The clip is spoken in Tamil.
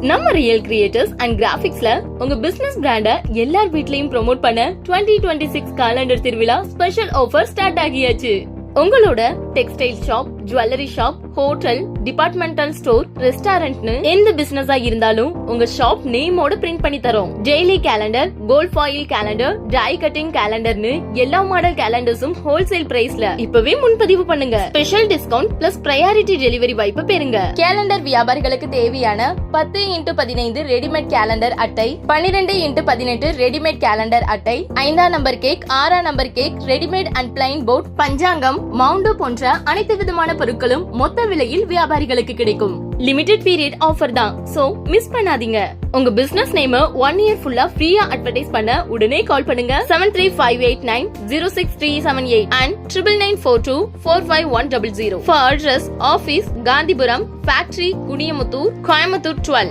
நம்ம ரியல் கிரியேட்டர்ஸ் அண்ட் கிராபிக்ஸ்ல உங்க பிசினஸ் பிராண்ட எல்லார் வீட்லயும் ப்ரோமோட் பண்ண 2026 டுவெண்ட்டி சிக்ஸ் காலண்டர் திருவிழா ஸ்பெஷல் ஆஃபர் ஸ்டார்ட் ஆகியாச்சு. உங்களோட textile shop jewellery shop hotel departmental store ரெஸ்டாரண்ட்னு எந்த பிசினஸா இருந்தாலும் உங்க ஷாப் நேமோட பிரிண்ட் பண்ணி தரோம். Daily calendar gold foil calendar die cutting கேலண்டர்னு எல்லா மாடல் கேலண்டர்ஸும் ஹோல்சேல் பிரைஸ்ல இப்பவே முன்பதிவு பண்ணுங்க. Special discount plus priority delivery வாய்ப்பு பெறுங்க. கேலண்டர் வியாபாரிகளுக்கு தேவையான பத்து இன்டு பதினைந்து ரெடிமேட் கேலண்டர் அட்டை பன்னிரெண்டு இன்டு பதினெட்டு ரெடிமேட் கேலண்டர் அட்டை ஐந்தாம் நம்பர் கேக் ஆறாம் number cake readymade and plain board panchangam mount போன்ற அனைத்து விதமான பொருட்களும் மொத்த விலையில் வியாபாரிகளுக்கு கிடைக்கும். லிமிடெட் பீரியட் ஆஃபர் தான். சோ மிஸ் பண்ணாதீங்க. உங்க பிசினஸ் நேம ஒன் இயர் ஃபுல்லா ஃப்ரீயா அட்வர்டைஸ் பண்ண உடனே கால் பண்ணுங்க. Seven three five eight nine zero six three seven eight and triple nine four two four five one double zero for address office Gandhipuram factory Kuniyamuthur Coimbatore twelve